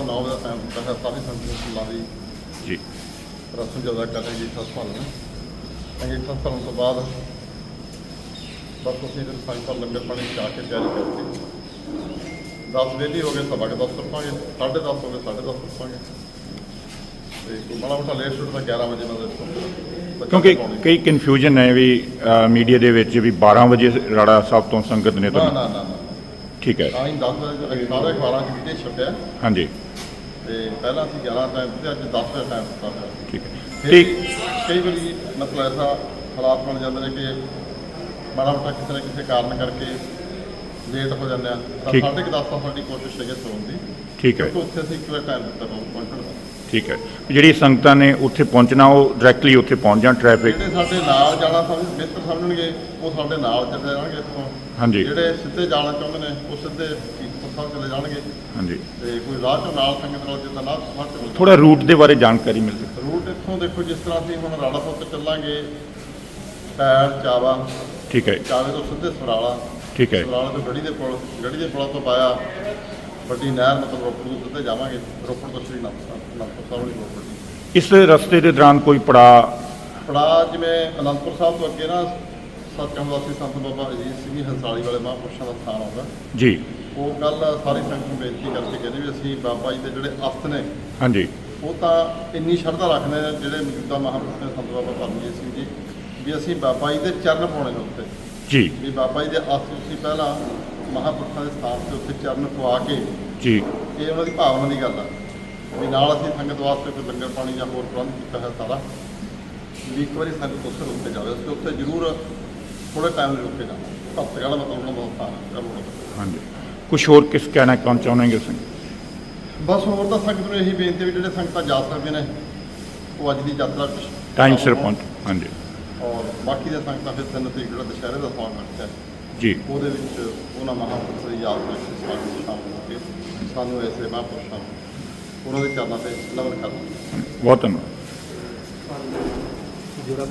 9 ਵਜੇ ਦਾ ਟਾਈਮ ਦਿੱਤਾ ਹੈ ਸਾਰੀ ਸੰਗਤ ਨੂੰ ਫੁੱਲਾਂ ਦੀ ਜੀ। ਰਸਮ ਜਦਾ ਕਰ ਰਹੇ ਅੰਗੀਠਾ ਸੰਭਾਲਣਾ ਅੰਗੀਠਾ ਸੰਭਾਲਣ ਤੋਂ ਬਾਅਦ ਬਸ ਅਸੀਂ ਫਿਰ ਸੰਗਤ ਦਾ ਲੰਗਰ ਪਾਣੀ ਚਾ ਕੇ ਤਿਆਰੀ ਕਰਕੇ 10 ਵੇਲੀ ਹੋ ਗਏ ਸਵਾ ਕੇ 10 ਰੁਪਾਂਗੇ 10:30 ਹੋ ਗਏ 10:30 ਰੁਪਾਂਗੇ ਤੇ ਕੋਈ ਮਾੜਾ ਮੋਟਾ ਲੇਟ ਸ਼ੁਰੂ ਤਾਂ 11 ਵਜੇ ਨਾਲ ਕਿਉਂਕਿ ਕਈ ਕਨਫਿਊਜ਼ਨ ਹੈ ਵੀ ਮੀਡੀਆ ਦੇ ਵਿੱਚ ਵੀ 12 ਵਜੇ ਰਾੜਾ ਸਾਹਿਬ ਤੋਂ ਸੰਗਤ ਨੇ ਨਾ ਤਾਂ ਨਾ ਨਾ ਨਾ। ਠੀਕ ਹੈ। ਤਾਂ ਹੀ 10 ਵਜੇ ਸਾਰੇ ਅਖਬਾਰਾਂ 'ਚ ਵੀਡੀਓ ਛੱਡਿਆ। ਹਾਂਜੀ। ਤੇ ਪਹਿਲਾਂ ਅਸੀਂ 11 ਟਾਈਮ ਤੇ ਅੱਜ 10 ਵਜੇ ਟਾਈਮ ਦਿੱਤਾ ਹੋਇਆ ਠੀਕ ਹੈ। ਠੀਕ ਕਈ ਵਾਰੀ ਮਤਲਬ ਐਸਾ ਹਾਲਾਤ ਬਣ ਜਾਂਦੇ ਨੇ ਕਿ ਮਾੜਾ ਮੋਟਾ ਕਿਸੇ ਨਾ ਕਿਸੇ ਕਾਰਨ ਕਰਕੇ ਲੇਟ ਹੋ ਜਾਂਦੇ ਆ। ਤਾਂ ਠੀਕ। ਸਾਢੇ ਕੁ ਦਸ ਸਾਡੀ ਕੋਸ਼ਿਸ਼ ਹੈਗੀ ਸੌਣ ਦੀ। ਠੀਕ ਹੈ। ਕਿਉਂਕਿ ਉੱਥੇ ਅਸੀਂ ਇੱਕ ਵਾਰ ਟਾਈਮ ਦਿੱਤਾ ਪਹੁੰ- ਪਹੁੰਚਣ ਦਾ ਠੀਕ ਹੈ। ਜਿਹੜੀ ਸੰਗਤਾਂ ਨੇ ਉੱਥੇ ਪਹੁੰਚਣਾ ਉਹ ਡਾਇਰੈਕਟਲੀ ਉੱਥੇ ਪਹੁੰਚ ਜਾਣ ਟ੍ਰੈਫਿਕ ਜਿਹੜੇ ਸਾਡੇ ਨਾਲ ਜਾਣਾ ਸਮਝ ਬਿਹਤਰ ਸਮਝਣਗੇ ਉਹ ਸਾਡੇ ਨਾਲ ਚੱਲੇ ਜਾਣਗੇ ਇੱਥੋਂ। ਹਾਂਜੀ। ਜਿਹੜੇ ਸਿੱਧੇ ਜਾਣਾ ਚਾਹੁੰਦੇ ਨੇ ਉਹ ਸਿੱਧੇ ਸਾਹਿਬ ਚਲੇ ਜਾਣਗੇ। ਹਾਂਜੀ। ਤੇ ਕੋਈ ਰਾਹ ਚੋਂ ਨਾਲ ਸੰਗਤ ਨਾਲ ਜਿੱਦਾਂ ਨਾਲ ਸਮਾਂ ਚੱਲ ਥੋੜਾ ਰੂਟ ਦੇ ਬਾਰੇ ਜਾਣਕਾਰੀ ਮਿਲ ਸਕੇ ਰੂਟ ਇੱਥੋਂ ਦੇਖੋ ਜਿਸ ਤਰ੍ਹਾਂ ਅਸੀਂ ਹੁਣ ਰਾੜਾ ਤੇ ਚੱਲਾਂਗੇ ਪੈਰ ਚਾਵਾ। ਠੀਕ ਹੈ। ਚਾਵੇ ਤੋਂ ਸਿੱਧੇ ਸਰਾਲਾ। ਠੀਕ ਹੈ। ਸਰਾਲਾ ਤੋਂ ਗੜੀ ਦੇ ਪੁਲ ਗੜੀ ਦੇ ਪੁਲਾਂ ਤੋਂ ਪਾਇਆ। ਵੱਡੀ ਨਹਿਰ ਮਤਲਬ ਰੋਪੜ ਨੂੰ ਸਿੱਧੇ ਜਾਵਾਂਗੇ। ਰੋਪੜ ਤੋਂ ਸ਼੍ਰੀ ਅਨੰਦਪੁਰ ਸਾਹਿਬ ਦੀ ਰੋਪੜ ਦੀ ਇਸ ਰਸਤੇ ਦੇ ਦੌਰਾਨ ਕੋਈ ਪੜਾ ਪੜਾ ਜਿਵੇਂ ਅਨੰਦਪੁਰ ਸਾਹਿਬ ਤੋਂ ਅੱਗੇ ਨਾ ਸਤਿਗੁਰੂ ਵਾਸੀ ਸੰਤ ਬਾਬਾ ਅਜੀਤ ਸਿੰਘ ਜੀ ਹੰਸਾਲੀ ਵਾਲੇ ਮਹਾਂਪੁਰਸ਼ਾਂ ਦਾ ਸਥਾਨ ਆਉਂਦਾ। ਜੀ। ਉਹ ਗੱਲ ਸਾਰੀ ਸੰਗਤ ਨੂੰ ਬੇਨਤੀ ਕਰਕੇ ਕਹਿੰਦੇ ਵੀ ਅਸੀਂ ਬਾਬਾ ਜੀ ਦੇ ਜਿਹੜੇ ਅਸਤ ਨੇ ਹਾਂਜੀ। ਉਹ ਤਾਂ ਇੰਨੀ ਸ਼ਰਧਾ ਰੱਖਦੇ ਨੇ ਜਿਹੜੇ ਮੌਜੂਦਾ ਮਹਾਂਪੁਰਸ਼ ਨੇ ਸੰਤ ਬਾਬਾ ਪਰਮਜੀਤ ਸਿੰਘ ਜੀ ਵੀ ਅਸੀਂ ਬਾਬਾ ਜੀ ਦੇ ਚਰਨ ਪਾਉਣੇ ਨੇ ਉੱਤੇ। ਜੀ। ਵੀ ਬਾਬਾ ਜੀ ਦੇ ਅਸਤ ਤੁਸੀਂ ਪਹਿਲਾਂ ਮਹਾਂਪੁਰਸ਼ਾਂ ਦੇ ਸਥਾਨ ਤੇ ਉੱਤੇ ਚਰਨ ਪਵਾ ਕੇ ਜੀ। ਇਹ ਉਹਨਾਂ ਦੀ ਭਾਵਨਾ ਦੀ ਗੱਲ ਆ ਵੀ ਨਾਲ ਅਸੀਂ ਸੰਗਤ ਵਾਸਤੇ ਕੋਈ ਲੰਗਰ ਪਾਣੀ ਜਾਂ ਹੋਰ ਪ੍ਰਬੰਧ ਕੀਤਾ ਹੈ ਸਾਰਾ ਵੀ ਇੱਕ ਵਾਰੀ ਸੰਗਤ ਉੱਥੇ ਰੁਕ ਕੇ ਜਾਵੇ ਅਸੀਂ ਉੱਥੇ ਜ਼ਰੂਰ ਥੋੜੇ ਟਾਈਮ ਰੁਕ ਕੇ ਜਾਣਾ ਵਾਲਾ ਮਤਲਬ ਹੈ ਚਲੋ। ਹਾਂਜੀ। ਕੁਝ ਹੋਰ ਕਿਸ ਕਹਿਣਾ ਕੌਣ ਚਾਹੁੰਦੇ ਸਿੰਘ ਬਸ ਹੋਰ ਤਾਂ ਸੰਗਤ ਨੂੰ ਇਹੀ ਬੇਨਤੀ ਵੀ ਜਿਹੜੇ ਸੰਗਤਾਂ ਜਾ ਸਕਦੇ ਨੇ ਉਹ ਅੱਜ ਦੀ ਯਾਤਰਾ ਵਿੱਚ ਟਾਈਮ ਸਿਰ ਪਹੁੰਚ ਹਾਂਜੀ। ਔਰ ਬਾਕੀ ਦੇ ਸੰਗਤਾਂ ਫਿਰ ਤਿੰਨ ਤਰੀਕ ਜਿਹੜਾ ਦੁਸ਼ਹਿਰੇ ਦਾ ਸਮਾਗਮ ਰੱਖਿਆ ਜੀ। ਉਹਦੇ ਵਿੱਚ ਉਹਨਾਂ ਮਹਾਂਪੁਰਸ਼ਾਂ ਦੀ ਯਾਦ ਵਿੱਚ ਸਾਨੂੰ ਸ਼ਾਮਲ ਹੋ ਕੇ ਸਾਨੂੰ ਐਸੇ ਮਹਾਂਪੁਰਸ਼ਾਂ ਨੂੰ ਉਹਨਾਂ ਦੇ ਚਰਨਾਂ ਤੇ ਨਮਨ ਕਰਨਾ ਬਹੁਤ ਧੰਨਵਾਦ। ਜੋੜਾ